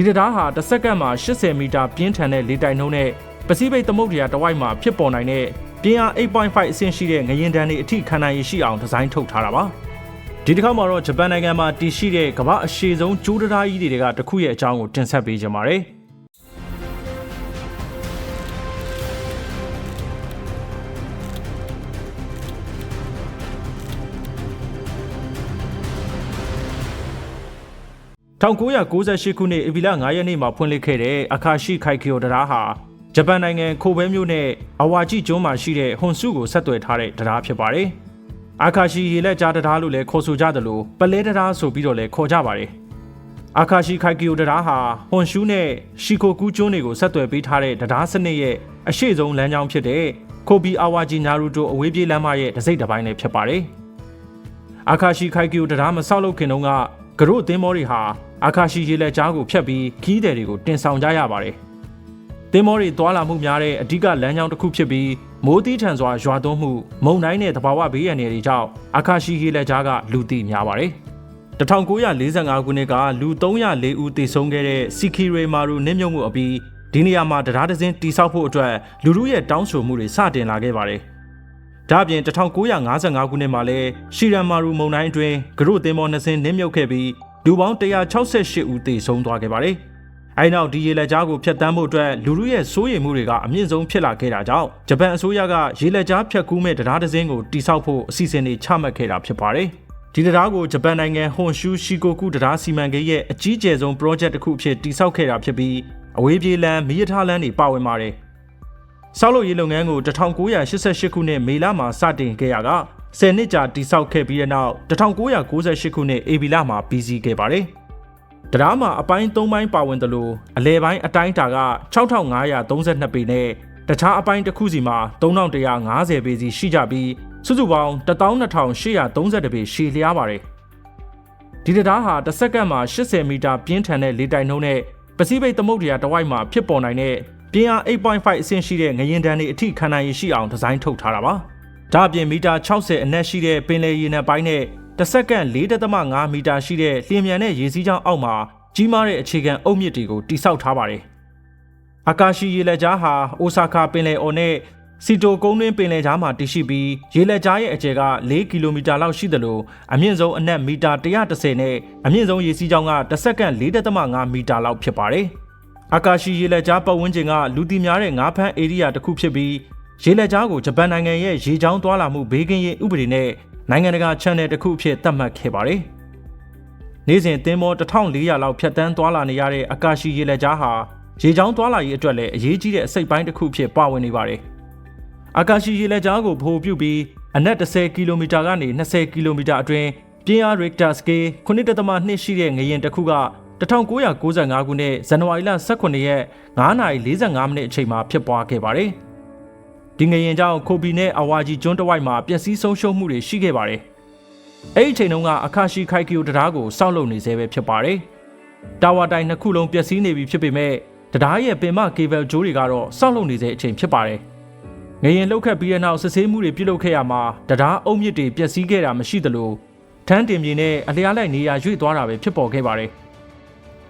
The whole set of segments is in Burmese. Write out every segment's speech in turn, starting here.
ဒီတရားဟာတစ်စက္ကန့်မှာ80မီတာပြင်းထန်တဲ့လေတိုက်နှုန်းနဲ့ပစိဖိတ်သမုဒ္ဒရာတစ်ဝိုက်မှာဖြစ်ပေါ်နိုင်တဲ့ပြင်းအား8.5အဆင့်ရှိတဲ့ငရင်တန်းတွေအထိခံနိုင်ရရှိအောင်ဒီဇိုင်းထုတ်ထားတာပါဒီတစ်ခါမှာတော့ဂျပန်နိုင်ငံမှာတည်ရှိတဲ့ကမ္ဘာအရှည်ဆုံးကျိုးတရားကြီးတွေကတစ်ခုရဲ့အကြောင်းကိုတင်ဆက်ပေးကြပါမယ် 1998ခုနှစ်ဧပြီလ9ရက်နေ့မှာဖွင့်လှစ်ခဲ့တဲ့အခါရှိခိုက်ခီယိုတရားဟာဂျပန်နိုင်ငံခိုဘဲမြို့နဲ့အဝါဂျီကျွန်းမှာရှိတဲ့ဟွန်စုကိုဆက်သွယ်ထားတဲ့တရားဖြစ်ပါတယ်။အခါရှိရေလက်ကြားတရားလို့လည်းခေါ်ဆိုကြတယ်လို့ပလဲတရားဆိုပြီးတော့လည်းခေါ်ကြပါတယ်။အခါရှိခိုက်ခီယိုတရားဟာဟွန်ရှူနဲ့ရှီကိုကူကျွန်းတွေကိုဆက်သွယ်ပေးထားတဲ့တရားစနစ်ရဲ့အရှိဆုံးလမ်းကြောင်းဖြစ်တဲ့ခိုဘီအဝါဂျီနာရူတိုအဝေးပြေးလမ်းမရဲ့တစ်စိတ်တစ်ပိုင်းလည်းဖြစ်ပါတယ်။အခါရှိခိုက်ခီယိုတရားမဆောက်လုပ်ခင်တုန်းကကရို့သင်းမောတွေဟာ အခါရှိရေလက်ကြားကိုဖျက်ပြီးခီးတယ်တွေကိုတင်ဆောင်ကြရပါတယ်။သင်းမောတွေတွာလာမှုများတဲ့အဓိကလမ်းကြောင်းတစ်ခုဖြစ်ပြီးမိုးတီးထန်စွာရွာသွန်းမှုမုန်တိုင်းနဲ့တဘာဝဘေးရန်တွေကြောင့်အခါရှိရေလက်ကြားကလူသိများပါတယ်။1945ခုနှစ်ကလူ304ဦးသေဆုံးခဲ့တဲ့စီကီရေမာရူနစ်မြုပ်မှုအပြီးဒီနေရာမှာတရားဒဇင်းတိဆောက်ဖို့အတွက်လူလူရဲ့တောင်းဆိုမှုတွေစတင်လာခဲ့ပါတယ်။ဒါ့အပြင်1955ခုနှစ်မှာလဲရှီရန်မာရူမုန်တိုင်းအတွင်းဂရုသင်းမောနှစ်စင်းနစ်မြုပ်ခဲ့ပြီး လူပေါင်း168ဦးသေဆုံးသွားခဲ့ပါတယ်။အဲဒီနောက်ဒီရေလက်ကြားကိုဖျက်ဆီးမှုအတွက်လူလူရဲ့စိုးရိမ်မှုတွေကအမြင့်ဆုံးဖြစ်လာခဲ့တာကြောင့်ဂျပန်အစိုးရကရေလက်ကြားဖျက်ကူးမဲ့တရားဒဇင်းကိုတိစောက်ဖို့အစီအစဉ်တွေချမှတ်ခဲ့တာဖြစ်ပါတယ်။ဒီတရားကိုဂျပန်နိုင်ငံဟွန်ရှူရှီကိုကူတရားစီမံကိန်းရဲ့အကြီးကျယ်ဆုံး project တစ်ခုအဖြစ်တိစောက်ခဲ့တာဖြစ်ပြီးအဝေးပြေးလမ်းမီးရထားလမ်းတွေပါဝင်ပါတယ်။ဆောက်လုပ်ရေးလုပ်ငန်းကို1988ခုနှစ်မေလမှာစတင်ခဲ့ရက 10နှစ်ကြာတိစောက်ခဲ့ပြီးတဲ့နောက်1998ခုနှစ်ဧပြီလမှာပြီးစီးခဲ့ပါတယ်။တရားမှာအပိုင်း3ပိုင်းပါဝင်တယ်လို့အလဲပိုင်းအတိုင်းတာက6532ပေနဲ့တခြားအပိုင်းတစ်ခုစီမှာ3150ပေစီရှိကြပြီးစုစုပေါင်း12832ပေရှည်လျားပါတယ်။ဒီတရားဟာတစ်စက္ကန့်မှာ80မီတာပြင်းထန်တဲ့လေတိုက်နှုန်းနဲ့ပစိဖိတ်သမုဒ္ဒရာတစ်ဝိုက်မှာဖြစ်ပေါ်နိုင်တဲ့ပြင်းအား8.5အဆင့်ရှိတဲ့ငရင်တန်းတွေအထိခံနိုင်ရရှိအောင်ဒီဇိုင်းထုတ်ထားတာပါ။ ဒါ့အပြင်မီတာ60အနက်ရှိတဲ့ပင်လယ်ရေနံပိုင်းနဲ့တစ်စက္ကန့်4.5မီတာရှိတဲ့လျင်မြန်တဲ့ရေစီးကြောင်းအောက်မှာကြီးမားတဲ့အခြေခံအုတ်မြစ်တွေကိုတိစောက်ထားပါတယ်။အာကာရှိရေလက်ကြားဟာအိုဆာကာပင်လယ်အော်နဲ့စီတိုကုန်းတွင်းပင်လယ်ကြားမှာတည်ရှိပြီးရေလက်ကြားရဲ့အကျယ်က4ကီလိုမီတာလောက်ရှိတယ်လို့အမြင့်ဆုံးအနက်မီတာ130နဲ့အမြင့်ဆုံးရေစီးကြောင်းကတစ်စက္ကန့်4.5မီတာလောက်ဖြစ်ပါတယ်။အာကာရှိရေလက်ကြားပတ်ဝန်းကျင်ကလူသိများတဲ့ငါးဖမ်းဧရိယာတစ်ခုဖြစ်ပြီး ရေလက်ကြားကိုဂျပန်နိုင်ငံရဲ့ရေချောင်းသွားလာမှုဘေးကင်းရေးဥပဒေနဲ့နိုင်ငံတကာ channel တစ်ခုအဖြစ်သတ်မှတ်ခဲ့ပါတယ်။နေ့စဉ်သင်းမော1400လောက်ဖြတ်တန်းသွားလာနေရတဲ့အကာရှိရေလက်ကြားဟာရေချောင်းသွားလာရေးအတွက်လည်းအရေးကြီးတဲ့အစိတ်ပိုင်းတစ်ခုဖြစ်ပါဝင်နေပါတယ်။အာကာရှိရေလက်ကြားကိုဗဟိုပြုပြီးအနက်10ကီလိုမီတာကနေ20ကီလိုမီတာအတွင်းပြင်းအား Richter scale 9.2ရှိတဲ့ငရင်တစ်ခုက1995ခုနှစ်ဇန်နဝါရီလ18ရက်9:45မိနစ်အချိန်မှာဖြစ်ပွားခဲ့ပါတယ်။ ဒီငရင်ကြောင့်ခိုဘီနဲ့အဝါဂျီကျွန်းတဝိုက်မှာပျက်စီးဆုံးရှုံးမှုတွေရှိခဲ့ပါတယ်။အဲ့ဒီအချိန်တုန်းကအခါရှိခိုက်ကီယိုတရားကိုစောက်လုပ်နေသေးပဲဖြစ်ပါတယ်။တာဝါတိုင်နှစ်ခုလုံးပျက်စီးနေပြီဖြစ်ပေမဲ့တရားရဲ့ပင်မကေဘယ်ဂျိုးတွေကတော့စောက်လုပ်နေသေးအချိန်ဖြစ်ပါတယ်။ငရင်လှုပ်ခတ်ပြီးတဲ့နောက်စစ်ဆေးမှုတွေပြုလုပ်ခဲ့ရမှာတရားအုံမြစ်တွေပျက်စီးခဲ့တာမရှိသလိုထန်းတင်ပြင်းနဲ့အလျားလိုက်နေရာရွေ့သွားတာပဲဖြစ်ပေါ်ခဲ့ပါတယ်။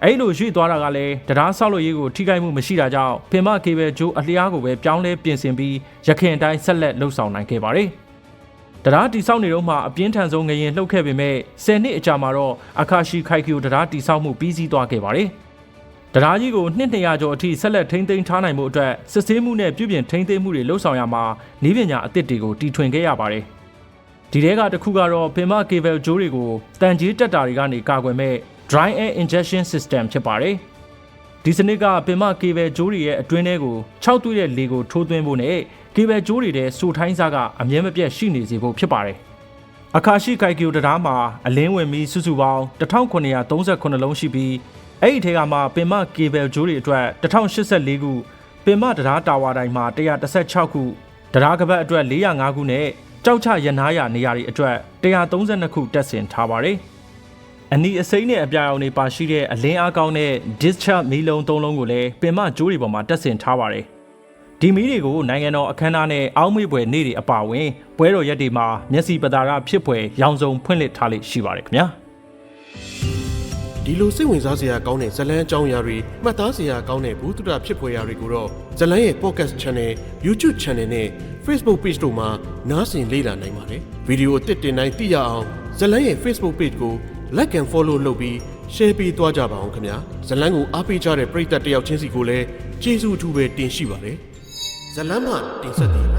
အဲ့လိုရွှေ့သွားတာကလည်းတရားဆောက်လို့ရေးကိုထိခိုက်မှုမရှိတာကြောင့်ပင်မကေဘယ်ဂျိုးအလျားကိုပဲပြောင်းလဲပြင်ဆင်ပြီးရခင်အတိုင်းဆက်လက်လှုပ်ဆောင်နိုင်ခဲ့ပါတယ်။တရားတိဆောက်နေတော့မှအပြင်းထန်ဆုံးငရင်လှုပ်ခဲ့ပေမဲ့10နှစ်အကြာမှာတော့အခါရှိခိုက်ကျူတရားတိဆောက်မှုပြီးစီးသွားခဲ့ပါတယ်။တရားကြီးကိုနှစ်200ကျော်အထိဆက်လက်ထိန်းသိမ်းထားနိုင်မှုအတွက်စစ်ဆေးမှုနဲ့ပြုပြင်ထိန်းသိမ်းမှုတွေလှုပ်ဆောင်ရမှာဤပညာအသစ်တွေကိုတီထွင်ခဲ့ရပါတယ်။ဒီထဲကတစ်ခုကတော့ပင်မကေဘယ်ဂျိုးတွေကိုတန်ကြီးတက်တာတွေကနေကာကွယ်မဲ့ dry air injection system ဖြစ်ပါတယ်။ဒီစနစ်ကပင်မကေဘယ်ဂျိုးတွေရဲ့အတွင်းထဲကို6သွေးတဲ့လေကိုထိုးသွင်းဖို့နဲ့ကေဘယ်ဂျိုးတွေတဲ့စိုထိုင်းစားကအမြဲမပြတ်ရှိနေစေဖို့ဖြစ်ပါတယ်။အခါရှိကိုက်ကီယိုတရားမှာအလင်းဝင်ပြီးစုစုပေါင်း1938လုံးရှိပြီးအဲ့ဒီထဲကမှပင်မကေဘယ်ဂျိုးတွေအတွက်1084ခုပင်မတရားတာဝါတိုင်းမှာ116ခုတရားကပတ်အတွက်405ခုနဲ့ကြောက်ချရနားရနေရာတွေအတွက်132ခုတက်ဆင်ထားပါတယ်။ အနီအစိမ့်နဲ့အပြာရောင်တွေပါရှိတဲ့အလင်းအားကောင်းတဲ့ discharge မီးလုံးသုံးလုံးကိုလည်းပင်မကြိုးတွေပေါ်မှာတက်ဆင်ထားပါတယ်။ဒီမီးတွေကိုနိုင်ငံတော်အခမ်းအနားနဲ့အောင်းမေ့ပွဲနေ့တွေအပါအဝင်ပွဲတော်ရက်တွေမှာမျက်စိပတာရဖြစ်ပွဲရောင်စုံဖွင့်လှစ်ထားလိမ့်ရှိပါတယ်ခင်ဗျာ။ဒီလိုစိတ်ဝင်စားစရာကောင်းတဲ့ဇတ်လန်းအကြောင်းအရာတွေမှတ်သားစရာကောင်းတဲ့ဘူးတုဒဖြစ်ဖွယ်ရာတွေကိုတော့ဇတ်လန်းရဲ့ podcast channel YouTube channel နဲ့ Facebook page တို့မှာနားဆင်လေ့လာနိုင်ပါတယ်ဗီဒီယိုအသစ်တင်တိုင်းသိရအောင်ဇတ်လန်းရဲ့ Facebook page ကို like and follow လုပ်ပြီး share ပေးသွားကြပါအောင်ခင်ဗျာဇတ်လန်းကိုအားပေးကြတဲ့ပရိသတ်တယောက်ချင်းစီကိုလည်းကျေးဇူးအထူးပဲတင်ရှိပါတယ်ဇတ်လန်းမှာတင်ဆက်တည်